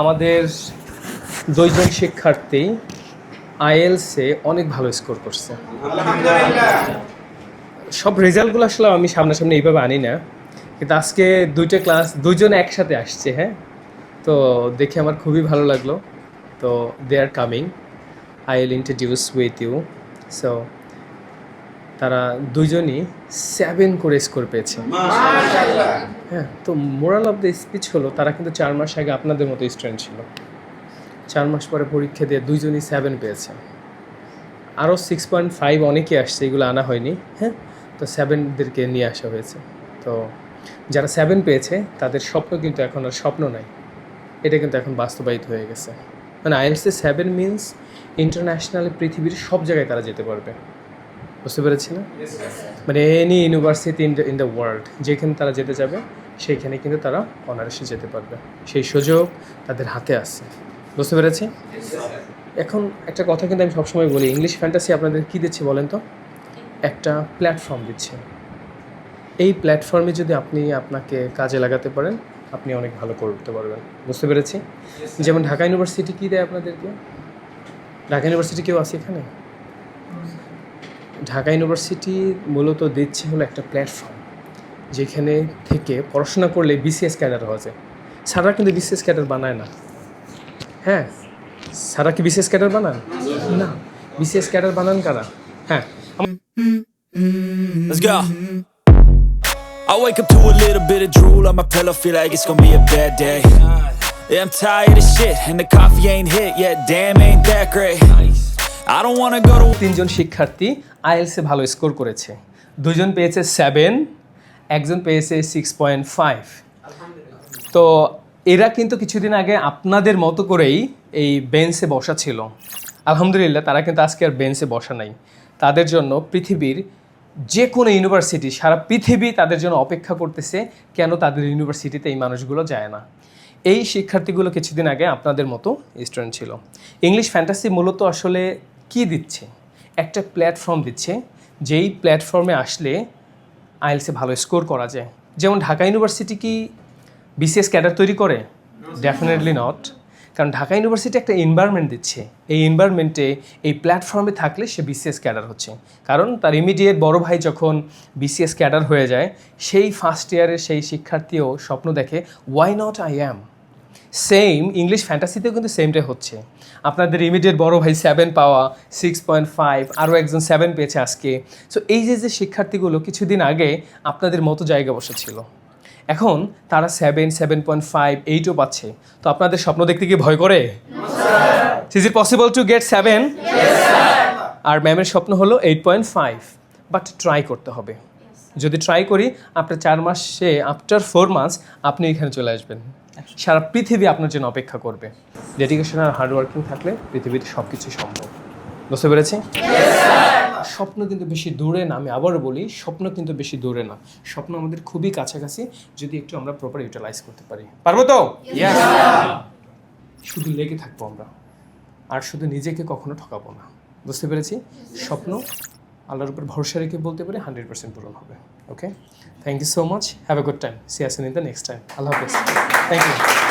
আমাদের দুইজন শিক্ষার্থী আইএলসে অনেক ভালো স্কোর করছে। সব রেজাল্টগুলো আসলে আমি সামনাসামনি এইভাবে আনি না। কিন্তু আজকে দুইটা ক্লাস দুইজন একসাথে আসছে হ্যাঁ? তো দেখে আমার খুবই ভালো লাগল। তো they are coming I will introduce with you so তারা দুইজনই সেভেন করে স্কোর পেয়েছে। হ্যাঁ তো মোরাল অফ দ্য স্পিচ হলো তারা কিন্তু চার মাস আগে আপনাদের মতো স্টুডেন্ট ছিল। চার মাস পরে পরীক্ষা দিয়ে দুইজনই সেভেন পেয়েছে। আরও সিক্স পয়েন্ট ফাইভ অনেকে আসছে এগুলো আনা হয়নি। হ্যাঁ তো সেভেনদেরকে নিয়ে আসা হয়েছে। তো যারা সেভেন পেয়েছে তাদের স্বপ্ন কিন্তু এখন আর স্বপ্ন নাই। এটা কিন্তু এখন বাস্তবায়িত হয়ে গেছে। মানে আইএলসি সেভেন মিনস ইন্টারন্যাশনাল পৃথিবীর সব জায়গায় তারা যেতে পারবে। বুঝতে পেরেছি না মানে any university in the in the world যেখানে তারা যেতে যাবে সেইখানে কিন্তু তারা অনার্সে যেতে পারবে। সেই সুযোগ তাদের হাতে আছে। বুঝতে পেরেছি এখন একটা কথা কিন্তু আমি সবসময় বলি ইংলিশ ফ্যান্টাসি আপনাদের কী দিচ্ছে বলেন তো? একটা প্ল্যাটফর্ম দিচ্ছে। এই প্ল্যাটফর্মে যদি আপনি আপনাকে কাজে লাগাতে পারেন, আপনি অনেক ভালো করতে পারবেন। বুঝতে পেরেছি যেমন ঢাকা ইউনিভার্সিটি কী দেয় আপনাদেরকে? ঢাকা ইউনিভার্সিটি কেউ আছে এখানে? ঢাকা ইউনিভার্সিটি মূলত দিচ্ছে হলো একটা প্ল্যাটফর্ম যেখানে থেকে পড়াশোনা করলে বিসিএস ক্যাডার হওয়া যায় সারা কিন্তু বিসিএস ক্যাডার বানায় না হ্যাঁ সারা কি বিসিএস ক্যাডার বানান না বিসিএস ক্যাডার বানান কারা হ্যাঁ. I wake up to a little bit of drool on my pillow, feel like it's gonna be a bad day. Yeah, I'm tired of shit, and the coffee ain't hit yet. Damn, ain't that great. তিনজন শিক্ষার্থী আইএলসে ভালো score করেছে। দুজন পেয়েছে seven একজন পেয়েছে six point five তো এরা কিন্তু কিছুদিন আগে আপনাদের মতো করেই এই বেঞ্চে বসা ছিল। আলহামদুলিল্লাহ, তারা কিন্তু আজকে আর বেঞ্চে বসা নাই। তাদের জন্য পৃথিবীর যে কোনো ইউনিভার্সিটি, সারা পৃথিবী তাদের জন্য অপেক্ষা করতেছে, কেন তাদের ইউনিভার্সিটিতে এই মানুষগুলো যায় না? এই শিক্ষার্থীগুলো কিছুদিন আগে আপনাদের মতো স্টুডেন্ট ছিল। ইংলিশ ফ্যান্টাসি মূলত আসলে কি দিচ্ছে? একটা প্ল্যাটফর্ম দিচ্ছে, যেই প্ল্যাটফর্মে আসলে আইএলসে ভালো স্কোর করা যায়। যেমন ঢাকা ইউনিভার্সিটি কি বিসিএস ক্যাডার তৈরি করে? ডেফিনেটলি নট কারণ ঢাকা ইউনিভার্সিটি একটা এনভায়রনমেন্ট দিচ্ছে। এই এনভায়রনমেন্টে এই প্ল্যাটফর্মে থাকলে সে বিসিএস ক্যাডার হচ্ছে। কারণ তার ইমিডিয়েট বড় ভাই যখন বিসিএস ক্যাডার হয়ে যায়, সেই ফার্স্ট ইয়ারের সেই শিক্ষার্থীও স্বপ্ন দেখে why not I am same English ফ্যান্টাসিতেও কিন্তু সেমটাই হচ্ছে। আপনাদের ইমিডিয়েট বড় ভাই সেভেন পাওয়া সিক্স পয়েন্ট ফাইভ আরও একজন সেভেন পেয়েছে আজকে। সো এই যে যে শিক্ষার্থীগুলো কিছুদিন আগে আপনাদের মতো জায়গা বসেছিল এখন তারা সেভেন সেভেন পয়েন্ট ফাইভ এইটও পাচ্ছে। তো আপনাদের স্বপ্ন দেখতে কি ভয় করে? Is it possible to get seven আর ম্যামের স্বপ্ন হলো eight point five but try করতে হবে। যদি ট্রাই করি আপনার চার মাসে আফটার ফোর মান্থস আপনি এখানে চলে আসবেন। সারা পৃথিবী আপনার জন্য অপেক্ষা করবে। ডেডিকেশন আর হার্ডওয়ার্কিং থাকলে পৃথিবীতে সব কিছু সম্ভব। বুঝতে পেরেছি? স্বপ্ন কিন্তু বেশি দূরে না আমি আবারও বলি স্বপ্ন কিন্তু বেশি দূরে না। স্বপ্ন আমাদের খুবই কাছাকাছি যদি একটু আমরা প্রপার ইউটিলাইজ করতে পারি। পারব তো? শুধু লেগে থাকব আমরা আর শুধু নিজেকে কখনো ঠকাবো না। বুঝতে পেরেছি? স্বপ্ন আল্লাহর উপর ভরসা রেখে বলতে পারি হান্ড্রেড পার্সেন্ট পূরণ হবে। Okay thank you so much have a good time see আসেন ইন দ্য নেক্সট টাইম আল্লাহ হাফেজ। Thank you